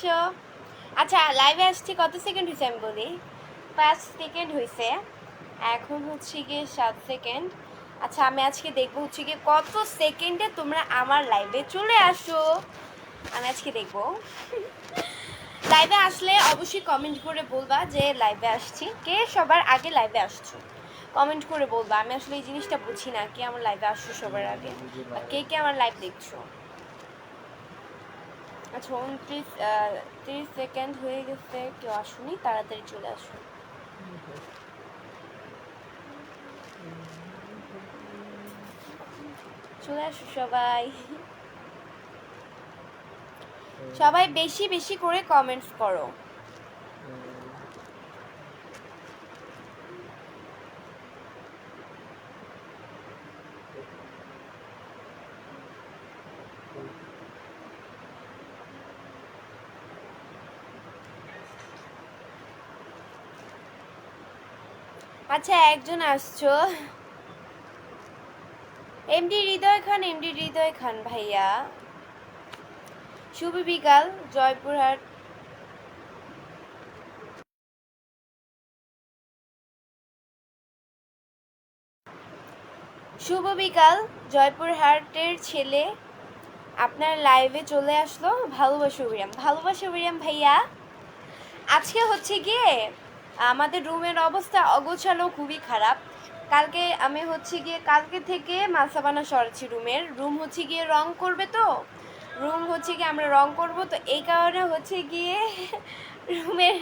আসো আচ্ছা লাইভে আসছি কত সেকেন্ড হয়েছে আমি বলি? পাঁচ সেকেন্ড হয়েছে এখন হচ্ছে গিয়ে সাত সেকেন্ড আচ্ছা আমি আজকে দেখব হচ্ছে গিয়ে কত সেকেন্ডে তোমরা আমার লাইভে চলে আসো। আমি আজকে দেখব। লাইভে আসলে অবশ্যই কমেন্ট করে বলবা যে লাইভে আসছি। কে সবার আগে লাইভে আসছো? কমেন্ট করে বলবা। আমি আসলে এই জিনিসটা বুঝি না, কে আমার লাইভে আসছো সবার আগে? কে কে আমার লাইভ দেখছ? আচ্ছা উনত্রিশ তিরিশ সেকেন্ড হয়ে গেছে, কেউ আসুনি, তাড়াতাড়ি চলে আসুন। চলে আসো সবাই। সবাই বেশি বেশি করে কমেন্টস করো। আচ্ছা একজন আসছো। এমডি হৃদয় খান, এমডি হৃদয় খান ভাইয়া। শুভ বিকাল, জয়পুরহাট। শুভ বিকাল, জয়পুরহাটের ছেলে। আপনার লাইভে চলে আসলো। ভালোবাসা বিরিয়াম ভালোবাসা বিরিয়াম ভাইয়া। আজকে হচ্ছে গিয়ে আমাদের রুমের অবস্থা অগোছালো, খুবই খারাপ। কালকে আমি হচ্ছে গিয়ে, কালকে থেকে মাসাবানা সরাচ্ছি রুমের। রুম হচ্ছে গিয়ে রং করবে তো? রুম হচ্ছে গিয়ে আমরা রং করব, তো এই কারণে হচ্ছে গিয়ে রুমের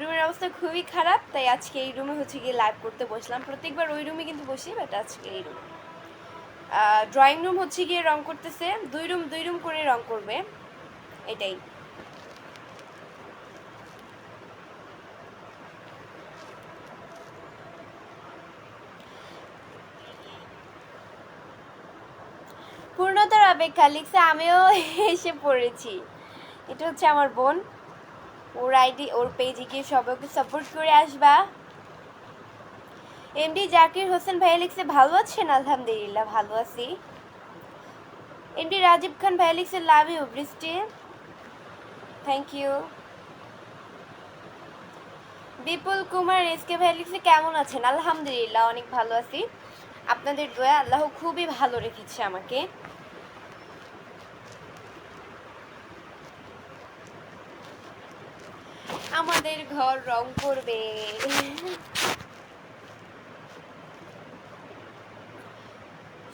রুমের অবস্থা খুবই খারাপ। তাই আজকে এই রুমে হচ্ছে গিয়ে লাইভ করতে বসলাম। প্রত্যেকবার ওই রুমে কিন্তু বসি বাট আজকে এই রুম। ড্রয়িং রুম হচ্ছে গিয়ে রং করতেছে। দুই রুম দুই রুম করে রং করবে। এটাই। পূর্ণতার অপেক্ষা, লিখছে, আমিও এসে পড়েছি। এটা হচ্ছে আমার বোন। ওর আইডি, ওর পেজে গিয়ে সবাইকে সাপোর্ট করে আসবা। এমডি জাকির হোসেন ভাইয়া লিখছে, ভালো আছেন? আলহামদুলিল্লাহ, ভালো আছি। এমডি রাজীব খান ভাইয়া লিখছে love you Brishti. Thank you Bipul Kumar SK ভাই লিখছে, কেমন আছেন? আলহামদুলিল্লাহ, অনেক ভালো আছি। আপনাদের দয়া আল্লাহ খুবই ভালো রেখেছে আমাকে। আমাদের ঘর রং করবে।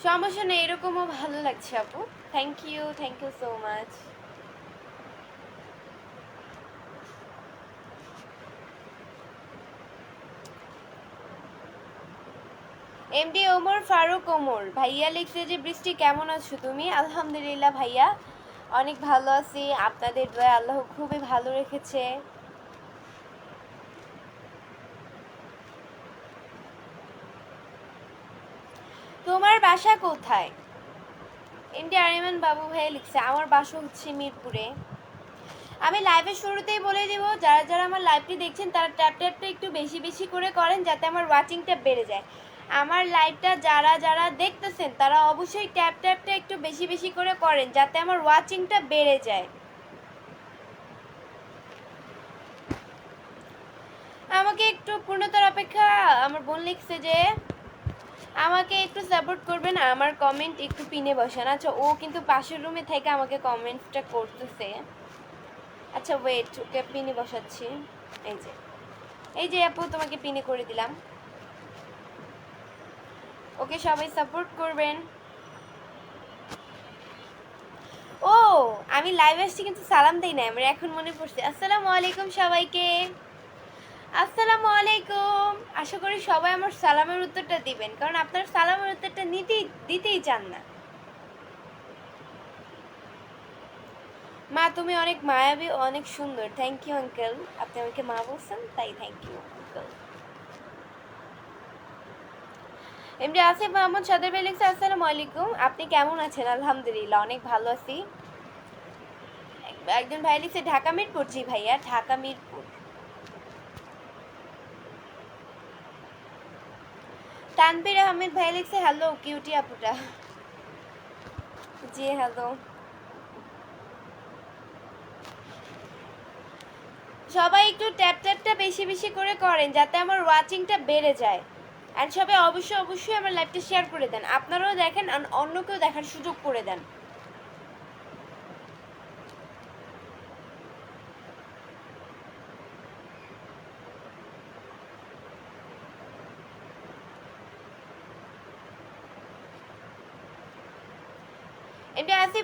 সমস্যা নেই, এরকমও ভালো লাগছে আপু। Thank you thank you so much MD Omar Faruk Omar ভাইয়া লিখছে যে, বৃষ্টি কেমন আছো তুমি? আলহামদুলিল্লাহ ভাইয়া, অনেক ভালো আছি। আপনাদের দয়া আল্লাহ খুবই ভালো রেখেছে। তোমার বাসা কোথায়? এমডি আরিমান বাবু ভাইয়া লিখছে, আমার বাসা হচ্ছে মিরপুরে। আমি লাইভের শুরুতেই বলে দিব, যারা যারা আমার লাইভটি দেখছেন, তারা ট্যাপ ট্যাপটা একটু বেশি বেশি করে করেন, যাতে আমার ওয়াচিংটা বেড়ে যায়। আমার লাইভটা যারা যারা দেখতেছেন, তারা অবশ্যই ট্যাপ ট্যাপটা একটু বেশি বেশি করে করেন, যাতে আমার ওয়াচিংটা বেড়ে যায়। আমাকে একটু পূর্ণতার অপেক্ষা, আমার বোন লিখছে যে আমাকে একটু সাপোর্ট করবেন আমার কমেন্ট একটু পিনে বসান। আচ্ছা ও কিন্তু পাশের রুমে থেকে আমাকে কমেন্টটা করতেছে। আচ্ছা ওয়েট ওকে পিনে বসাচ্ছি। এই যে এই যে আপু, তোমাকে পিনে করে দিলাম। ওকে সবাই সাপোর্ট করবেন। ও, আমি লাইভ আসছি কিন্তু সালাম দেই না আমার এখন মনে পড়ছে। আসসালামু আলাইকুম সবাইকে। আসসালামু আলাইকুম। আশা করি সবাই আমার সালামের উত্তরটা দিবেন, কারণ আপনার সালামের উত্তরটা নিতেই দিতেই চান না। মা, তুমি অনেক মায়াবী, অনেক সুন্দর। থ্যাংক ইউ আঙ্কেল আপনি আমাকে মা বলছেন, তাই thank you uncle MD Asif Mohammad সাদের ভাই লিখছে, আসসালামু আলাইকুম। আপনি কেমন আছেন? আলহামদুলিল্লাহ, অনেক ভালো আছি। একজন ভাই লিখছে, ঢাকা মিরপুর? জি ভাইয়া, ঢাকা মিরপুর। তানভীর আহমেদ ভাই লিখছে হ্যালো কিউটি আপুটা। জি হ্যালো সবাই একটু ট্যাপ ট্যাপটা বেশি বেশি করে করেন যাতে আমার ওয়াচিংটা বেড়ে যায়। অ্যান্ড সবাই অবশ্যই অবশ্যই আমার লাইভটা শেয়ার করে দেন। আপনারাও দেখেন আর অন্যকেও দেখার সুযোগ করে দেন।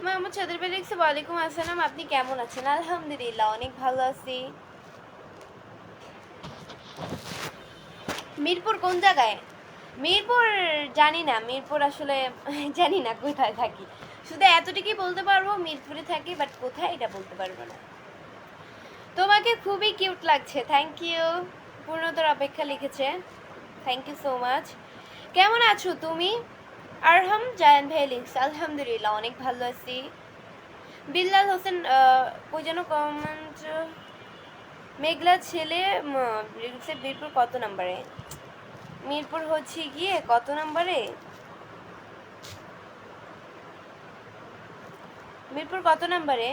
আসিফ মোহাম্মদ সদর ওয়ালাইকুম আসসালাম, আপনি কেমন আছেন? আলহামদুলিল্লাহ, অনেক ভালো আছি। মিরপুর কোন জায়গায়? মিরপুর জানি না, মিরপুর আসলে জানি না কোথায় থাকি। শুধু এতটুকুই বলতে পারব, মিরপুরে থাকি বাট কোথায় এটা বলতে পারব না। তোমাকে খুবই কিউট লাগছে থ্যাংক ইউ পূর্ণতর অপেক্ষা লিখেছে থ্যাংক ইউ সো মাচ কেমন আছো তুমি? আরহাম, জায়ান ভাই লিখছে আলহামদুলিল্লাহ, অনেক ভালো আছি। বিল্লাল হোসেন ওই যেন কমেন্ট মেঘলা ছেলে লিখছে মিরপুর কত নাম্বারে মিরপুর হচ্ছে গিয়ে কত নাম্বারে মিরপুর কত নাম্বারে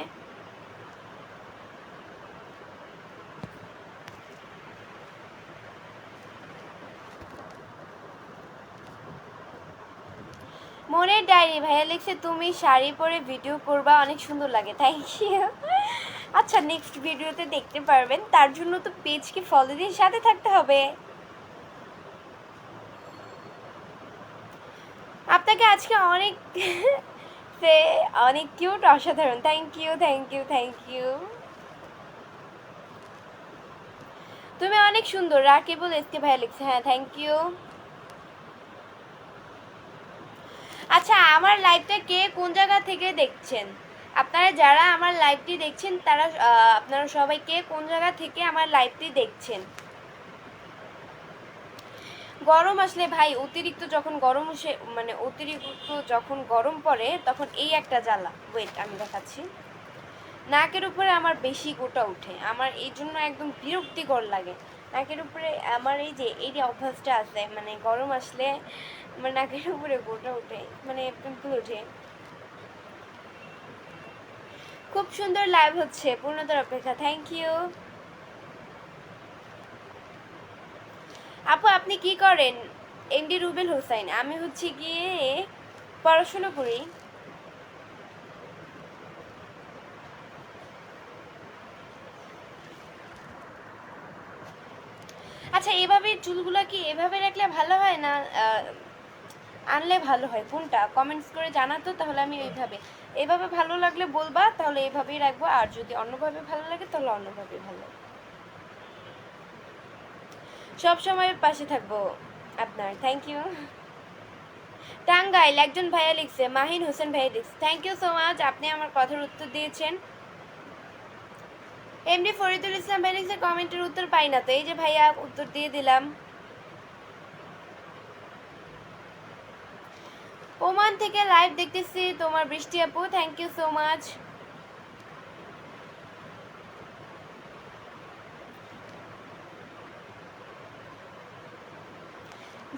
মনের ডায়েরি, ভাইয়া লিখছে, তুমি শাড়ি পরে ভিডিও করবা, অনেক সুন্দর লাগে। থ্যাংক ইউ আচ্ছা নেক্সট ভিডিওতে দেখতে পারবেন। তার জন্য তো পেজকে ফলো দিয়ে সাথে থাকতে হবে। আপনাকে আজকে অনেক অনেক কিউট অসাধারণ। Thank you thank you thank you তুমি অনেক সুন্দর। রাকিবুল এসকে ভাইয়া লিখছে হ্যাঁ থ্যাংক ইউ আচ্ছা আমার লাইভটা কে কোন জায়গা থেকে দেখছেন? আপনারা যারা আমার লাইভটি দেখছেন, তারা আপনারা সবাই কে কোন জায়গা থেকে আমার লাইভটি দেখছেন? গরম আসলে ভাই, অতিরিক্ত যখন গরম আসে মানে অতিরিক্ত যখন গরম পড়ে, তখন এই একটা জ্বালা। ওয়েট আমি দেখাচ্ছি। নাকের উপরে আমার বেশি গোটা উঠে আমার এই জন্য একদম বিরক্তিকর লাগে। নাকের উপরে আমার এই যে এই যে অভ্যাসটা আছে মানে গরম আসলে আমার নাকের উপরে গোটা উঠে মানে পিম্পল ওঠে। খুব সুন্দর লাইভ হচ্ছে, পূর্ণতার অপেক্ষা থ্যাংক ইউ আপু, আপনি কি করেন? এমডি রুবেল হোসাইন, আমি হচ্ছে গিয়ে পড়াশোনা করি। এভাবে চুলগুলো কি এভাবে রাখলে ভালো হয় না আনলে ভালো হয়? কোনটা? কমেন্টস করে জানাতো, তাহলে আমি ওইভাবে এভাবে ভালো লাগলে বলবা, তাহলে এভাবেই রাখব। আর যদি অন্যভাবে ভালো লাগে, তাহলে অন্যভাবে ভালো সব সময় পাশে থাকব আপনার। থ্যাংক ইউ টাঙ্গাইল, একজন ভাইয়া লিখছে, মাহিন হোসেন ভাইয়া লিখছে থ্যাংক ইউ সো মাচ আপনি আমার কথার উত্তর দিয়েছেন। এমডি ফরিদুল ইসলাম ভাই লিখছে কমেন্টের উত্তর পাই না তো, এই যে ভাইয়া উত্তর দিয়ে দিলাম। ওমান থেকে লাইভ দেখতেছি, তোমার বৃষ্টি আপু thank you so much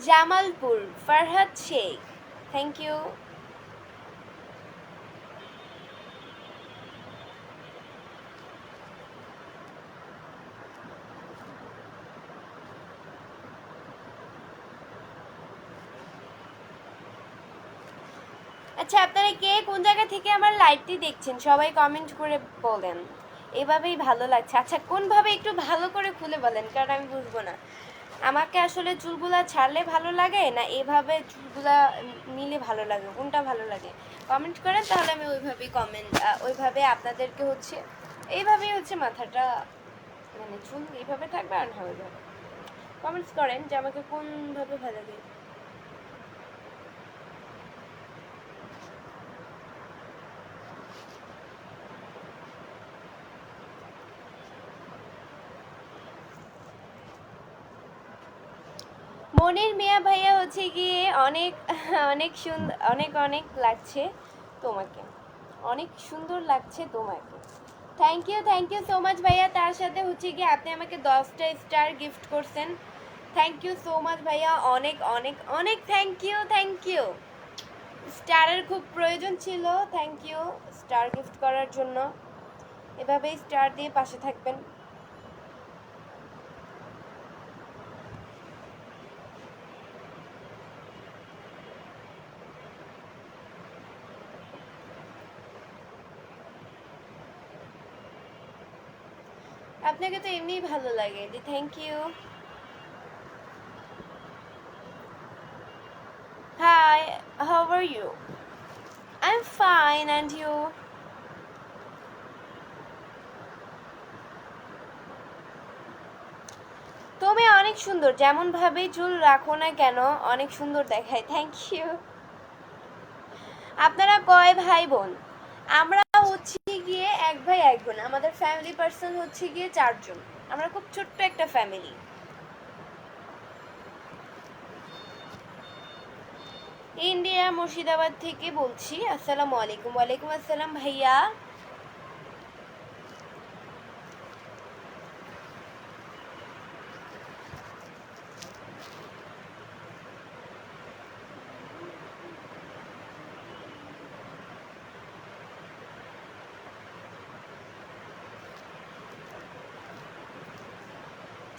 Jamalpur, Farhad Sheikh thank you আচ্ছা আপনারা কে? কোন জায়গা থেকে আমার লাইভটি দেখছেন? সবাই কমেন্ট করে বলেন। এভাবেই ভালো লাগছে। আচ্ছা কোনভাবে একটু ভালো করে খুলে বলেন? কারণ আমি বুঝব না। আমাকে আসলে চুলগুলা ছাড়লে ভালো লাগে, না এভাবে চুলগুলা নিলে ভালো লাগে? কোনটা ভালো লাগে? কমেন্ট করেন, তাহলে আমি ওইভাবেই কমেন্ট ওইভাবে আপনাদেরকে হচ্ছে, এইভাবেই হচ্ছে মাথাটা মানে চুল এইভাবে থাকবে আর না ওইভাবে। কমেন্টস করেন যে আমাকে কোনভাবে ভালো লাগে। মনির মিয়া ভাইয়া হচ্ছে গিয়ে অনেক অনেক সুন্দর অনেক অনেক লাগছে তোমাকে। অনেক সুন্দর লাগছে তোমাকে। Thank you thank you so much ভাইয়া। তার সাথে হচ্ছে গিয়ে আপনি আমাকে দশটা স্টার গিফট করছেন। থ্যাংক ইউ সো মাচ ভাইয়া। অনেক অনেক অনেক থ্যাংক ইউ থ্যাংক ইউ স্টারের খুব প্রয়োজন ছিল। থ্যাংক ইউ স্টার গিফট করার জন্য। এভাবেই স্টার দিয়ে পাশে থাকবেন। আপনাকে তো এমনিই ভালো লাগে, দি thank you. Hi how are you I am fine and you তুমি অনেক সুন্দর, যেমন ভাবে চুল রাখো না কেন, অনেক সুন্দর দেখায়, থ্যাংক ইউ। আপনারা কয় ভাই বোন? আমরা এক ভাই, এক বোন। আমাদের ফ্যামিলি পার্সন হচ্ছে গিয়ে চারজন। আমরা খুব ছোট্ট একটা ফ্যামিলি ইন্ডিয়া মুর্শিদাবাদ থেকে বলছি, আসসালামু আলাইকুম। ওয়ালাইকুম আসসালাম ভাইয়া।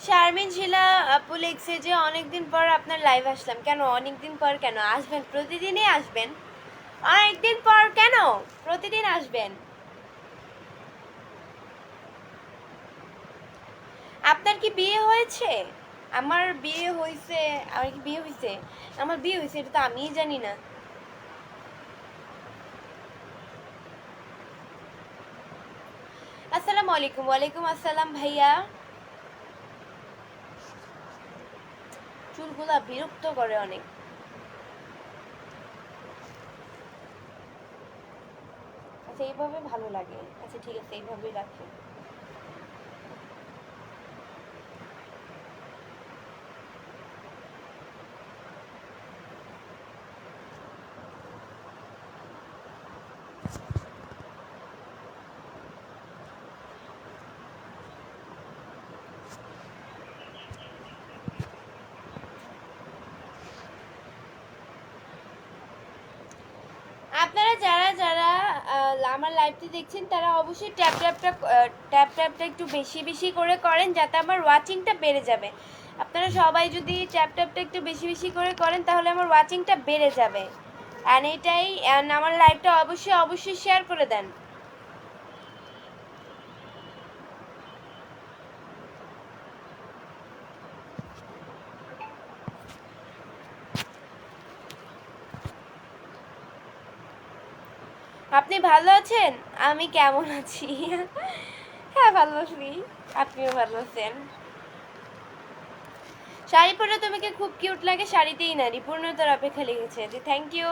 শারমিন শিলা আপু লিখছে যে অনেকদিন পর আপনার লাইভ আসলাম। কেন? অনেকদিন পর কেন? আসবেন? প্রতিদিনই আসবেন। অনেকদিন পর কেন? প্রতিদিন আসবেন। আপনার কি বিয়ে হয়েছে? আমার বিয়ে হয়েছে আমার কি বিয়ে হয়েছে আমার বিয়ে হয়েছে এটা তো আমিই জানি না। আসসালামু আলাইকুম। ওয়ালাইকুম আসসালাম ভাইয়া। চুলগুলা বিরক্ত করে অনেক। আচ্ছা এইভাবে ভালো লাগে। আচ্ছা ঠিক আছে এইভাবেই রাখি আপনারা যারা যারা আহ, আমার লাইভটি দেখছেন, তারা অবশ্যই ট্যাপ ট্যাপটা ট্যাপ ট্যাপটা একটু বেশি বেশি করে করেন যাতে আমার ওয়াচিংটা বেড়ে যাবে। আপনারা সবাই যদি ট্যাপ ট্যাপটা একটু বেশি বেশি করে করেন, তাহলে আমার ওয়াচিংটা বেড়ে যাবে। অ্যান্ড এটাই অ্যান্ড আমার লাইভটা অবশ্যই অবশ্যই শেয়ার করে দেন। আপনি ভালো আছেন? আমি কেমন আছি? হ্যাঁ ভালো আছি। আপনিও ভালো আছেন? শাড়ি পরে তোমাকে খুব কিউট লাগে, শাড়িতেই নারী পূর্ণতার অপেক্ষা লেগেছে। জি থ্যাংক ইউ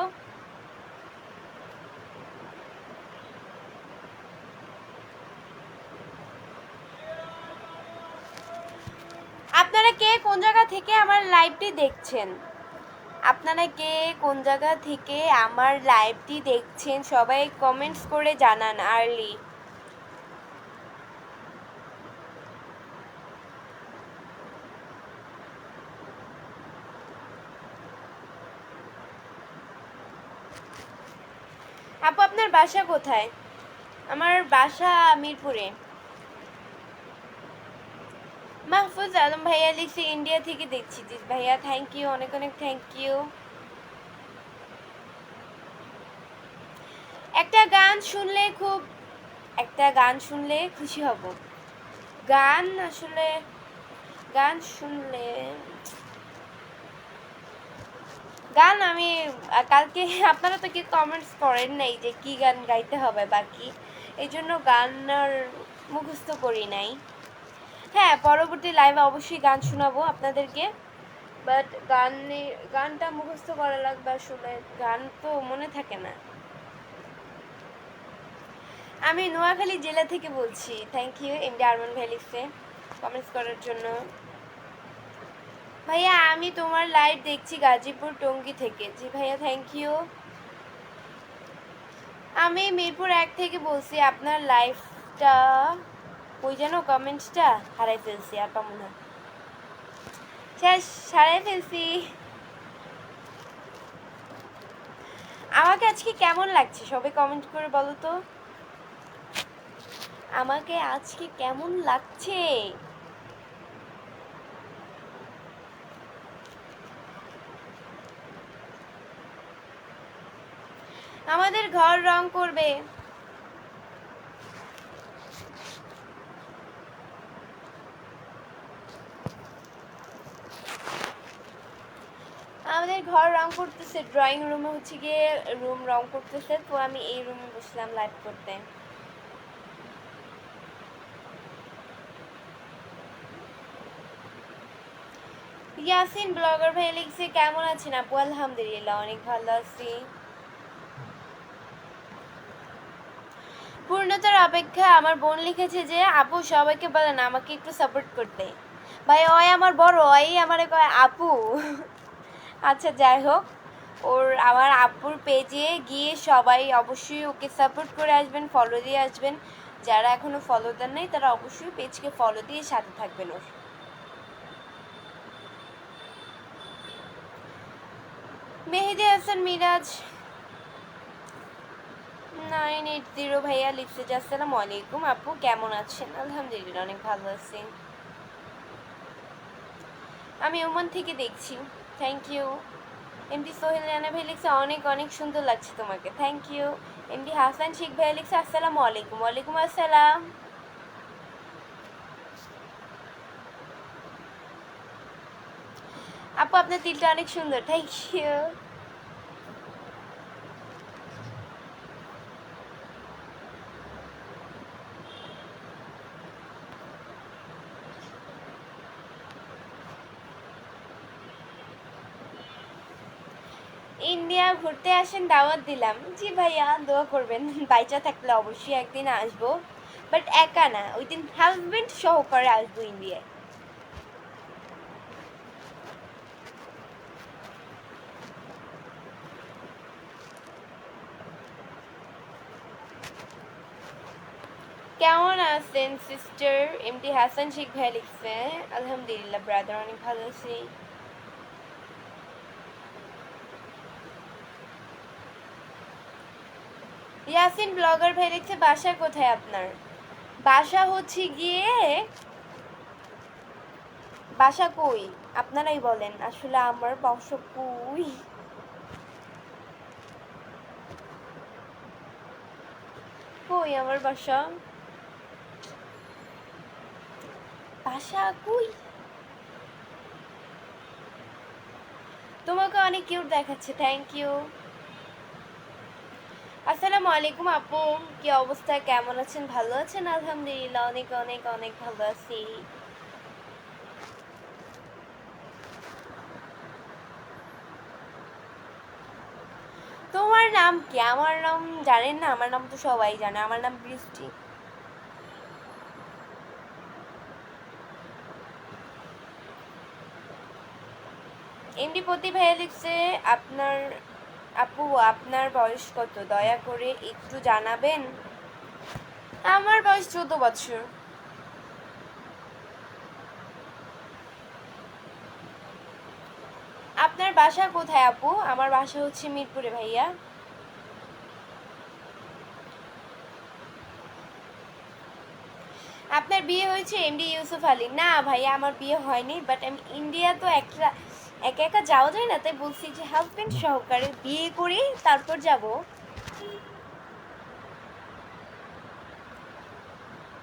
আপনারা কে? কোন জায়গা থেকে আমার লাইভটি দেখছেন? আপনারা কে, কোন জায়গা থেকে আমার লাইভটি দেখছেন, সবাই কমেন্টস করে জানান আর্লি আপু, আপনার বাসা কোথায়? আমার বাসা মিরপুরে। মাহফুজ আলম ভাইয়া লিখছে, ইন্ডিয়া থেকে দেখছি জি। ভাইয়া থ্যাংক ইউ অনেক অনেক থ্যাংক ইউ একটা গান শুনলে খুব, একটা গান শুনলে খুশি হব। গান আসলে, গান শুনলে, গান আমি, কালকে আপনারা তো কি কমেন্টস করেন নাই যে কি গান গাইতে হবে বাকি এই জন্য গান মুখস্থ করি নাই। হ্যাঁ পরবর্তী লাইভে অবশ্যই গান শোনাবো আপনাদেরকে। বাট গান গানটা মুখস্থ করা লাগবে আসলে গান তো মনে থাকে না। আমি নোয়াখালী জেলা থেকে বলছি। থ্যাংক ইউ এমডি আরমান ভ্যালিক্সে কমেন্টস করার জন্য। ভাইয়া, আমি তোমার লাইভ দেখছি গাজীপুর টঙ্গী থেকে। জি ভাইয়া থ্যাংক ইউ আমি মিরপুর এক থেকে বলছি, আপনার লাইফটা ওই যেন কমেন্টসটা হারাই ফেলছি, আর পাবো না। শেষ, হারাই ফেলছি। আমাকে আজকে কেমন লাগছে? সবে কমেন্ট করে বলো তো। আমাকে আজকে কেমন লাগছে? আমাদের ঘর রং করবে। ঘর রং করতেছে ড্রয়িং রুমে হচ্ছে গিয়ে রুম রং করতেছে, তো আমি এই রুমে বসলাম লাইভ করতে। ইয়াসিন, ব্লগার ভাই লিখছে, কেমন আছেন আপু? আলহামদুলিল্লাহ, অনেক ভালো আছি। পূর্ণতার অপেক্ষা, আমার বোন লিখেছে যে, আপু, সবাইকে বলেন আমাকে একটু সাপোর্ট করতে। ভাই, ওই আমার বড়, ওই আমার কয়, আপু। আচ্ছা যাই হোক। ওর আমার আপুর পেজে গিয়ে সবাই অবশ্যই ওকে সাপোর্ট করে আসবেন ফলো দিয়ে আসবেন। যারা এখনও ফলো দেন নাই, তারা অবশ্যই পেজকে ফলো দিয়ে সাথে থাকবেন ওর। Mehedi Hasan, Miraz. Nine eight zero ভাইয়া যে আসসালামু আলাইকুম আপু, কেমন আছেন? আলহামদুলিল্লাহ, অনেক ভালো আছি। আমি ওমান থেকে দেখছি। Thank you MD Sohel Rana ভাই লিখছে, অনেক অনেক সুন্দর লাগছে তোমাকে। Thank you MD Hasan Sheikh ভাই লিখছে, আসসালামু আলাইকুম। ওয়ালাইকুম আসসালাম। আপু, আপনার তিলটা অনেক সুন্দর। থ্যাংক ইউ ইন্ডিয়া ঘুরতে আসেন দাওয়াত দিলাম। জি ভাইয়া, দোয়া করবেন। বাইচা থাকলে অবশ্যই একদিন আসব। বাট একা না, ওই দিন হাজবেন্ড সহকারে আসব ইন্ডিয়ায়। কেমন আছেন সিস্টার এমডি হাসান শেখ ভাই লিখছে, আলহামদুলিল্লাহ ব্রাদার অনেক ভালো আছি। ইয়াসিন ব্লগার ভাই লিখছে বাসা কোথায় আপনার? বাসা হচ্ছে গিয়ে, বাসা কই? আপনারাই বলেন, আসলে আমার বংশ কই? কই আমার বাসা? বাসা কই? তোমাকে অনেক কিউট দেখাচ্ছে থ্যাংক ইউ আসসালামু আলাইকুম আপু, কি অবস্থা? কেমন আছেন? ভালো আছেন? আলহামদুলিল্লাহ, অনেক অনেক অনেক ভালো আছি। তোমার নাম কি? আমার নাম জানেন না? আমার নাম তো সবাই জানে। আমার নাম বৃষ্টি। এমডি প্রতি ভাইয়া লিখছে আপনার আপু, আপনার বয়স কত? দয়া করে একটু জানাবেন? আমার বয়স চোদ্দ বছর। আপনার বাসা কোথায় আপু? আমার বাসা হচ্ছে মিরপুরে, ভাইয়া। আপনার বিয়ে হয়েছে এমডি ইউসুফ আলী? না ভাইয়া, আমার বিয়ে হয়নি বাট আমি ইন্ডিয়া তো একটা একা একা যাওয়া যায় না, তাই বলছি যে হাজবেন্ড সহকারে বিয়ে করি তারপর যাব।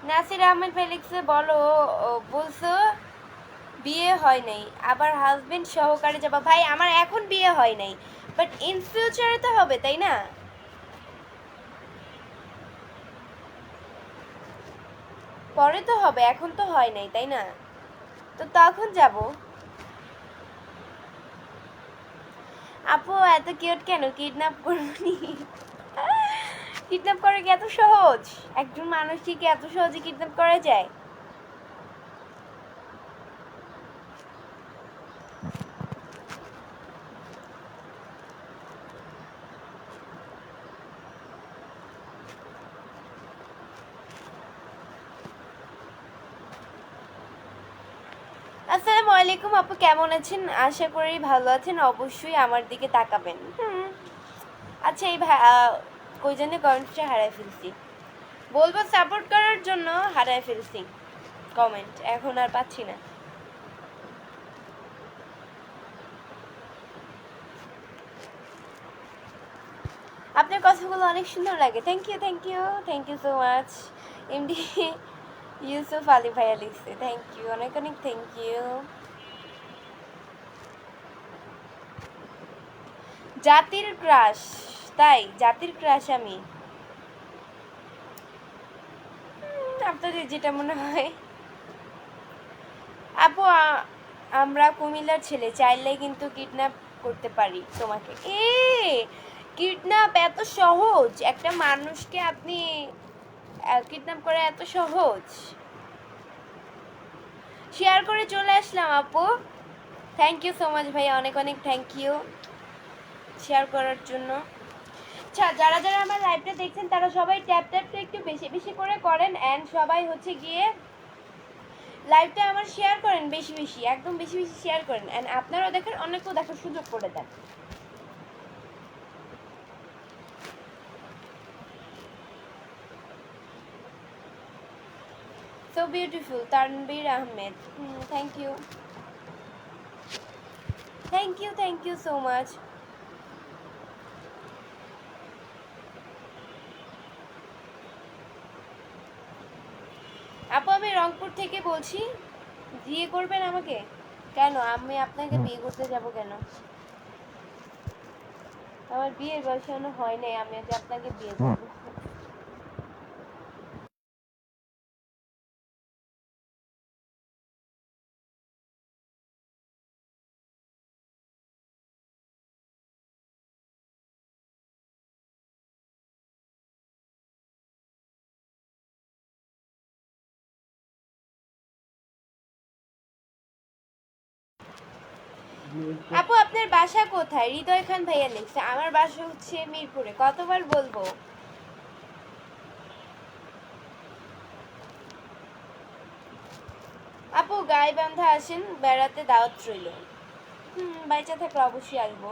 নাসির আহমেদ ফেলিক্সে বলো বলছো বিয়ে হয় নাই, আবার হাজবেন্ড সহকারে যাবা। ভাই, আমার এখন বিয়ে হয় নাই বাট ইন ফিউচারে তো হবে, তাই না? পরে তো হবে, এখন তো হয় নাই, তাই না? তো তখন যাব। আপু, এত কিউট কেন? কিডন্যাপ করবনি? কিডন্যাপ করা কি এত সহজ? একজন মানুষ কি এত সহজে কিডন্যাপ করা যায়? আসসালামু আলাইকুম আপু, কেমন আছেন? আশা করি ভালো আছেন, অবশ্যই আমার দিকে তাকাবেন। হুম। আচ্ছা এই কই জন্য কমেন্টটা হারাই ফেলছি। বলব সাপোর্ট করার জন্য হারাই ফেলছি। কমেন্ট, এখন আর পাচ্ছি না। আপনার কথাগুলো অনেক সুন্দর লাগে। Thank you thank you thank you so much MD Yusuf Ali ভাইয়া লিখছে থ্যাংক ইউ অনেক অনেক থ্যাংক ইউ জাতির ক্রাশ তাই জাতির ক্রাশ আমি আপনাদের যেটা মনে হয় আপু আমরা কুমিল্লার ছেলে চাইলে কিন্তু কিডন্যাপ করতে পারি তোমাকে এ কিডন্যাপ এত সহজ একটা মানুষকে আপনি কিডন্যাপ করা এত সহজ? শেয়ার করে চলে আসলাম, আপু। থ্যাংক ইউ সো মাচ ভাই অনেক অনেক থ্যাংক ইউ শেয়ার করার জন্য। আচ্ছা যারা যারা আমার লাইভটা দেখছেন, তারা সবাই ট্যাপ ট্যাপটা একটু বেশি বেশি করে করেন অ্যান্ড সবাই হচ্ছে গিয়ে লাইভটা আমার শেয়ার করেন বেশি বেশি, একদম বেশি বেশি শেয়ার করেন। অ্যান্ড আপনারাও দেখেন, অনেকেও দেখার সুযোগ করে দেন। So beautiful Tanvir Ahmed thank you thank you thank you so much আপু আমি রংপুর থেকে বলছি বিয়ে করবেন আমাকে? কেন? আমি আপনাকে বিয়ে করতে যাব কেন? আমার বিয়ের বয়স হয় নাই আমি আজ আপনাকে বিয়ে করব। আপু, আপনার বাসা কোথায়? হৃদয় খান ভাইয়া লিখছে, আমার বাসা হচ্ছে মিরপুরে। কতবার বলব? আপু গায়ে বান্ধা আসেন, বেড়াতে দাওয়াত রইল। হুম বাইচা থাকলে অবশ্যই আসব।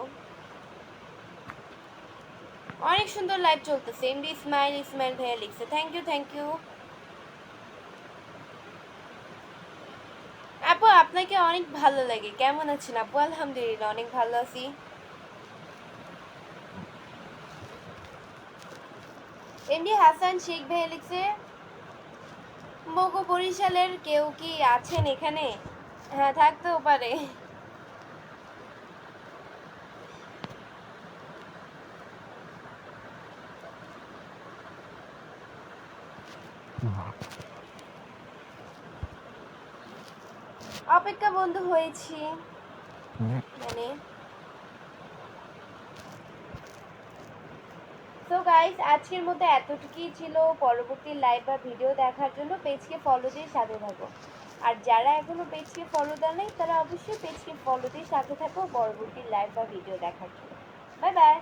অনেক সুন্দর লাইভ চলতেছে। এমডি ইসমাইল ইসমাইল ভাইয়া লিখছে। থ্যাংক ইউ থ্যাংক ইউ আপু আপনাকে অনেক ভালো লাগে। কেমন আছেন আপু? আলহামদুলিল্লাহ, অনেক ভালো আছি। এমডি হাসান শেখ ভাই লিখছে, মগো বরিশালের কেউ কি আছেন এখানে? হ্যাঁ থাকতেও পারে। অপেক্ষা বন্ধু হয়েছি। মানে। তো গাইস আজকের মধ্যে এতটুকুই ছিল। পরবর্তী লাইভ বা ভিডিও দেখার জন্য পেজকে ফলো দিয়ে সাথে থাকো। আর যারা এখনও পেজকে ফলো দেয় নাই তারা অবশ্যই পেজকে ফলো দিয়ে সাথে থাকো পরবর্তী লাইভ বা ভিডিও দেখার জন্য। Bye bye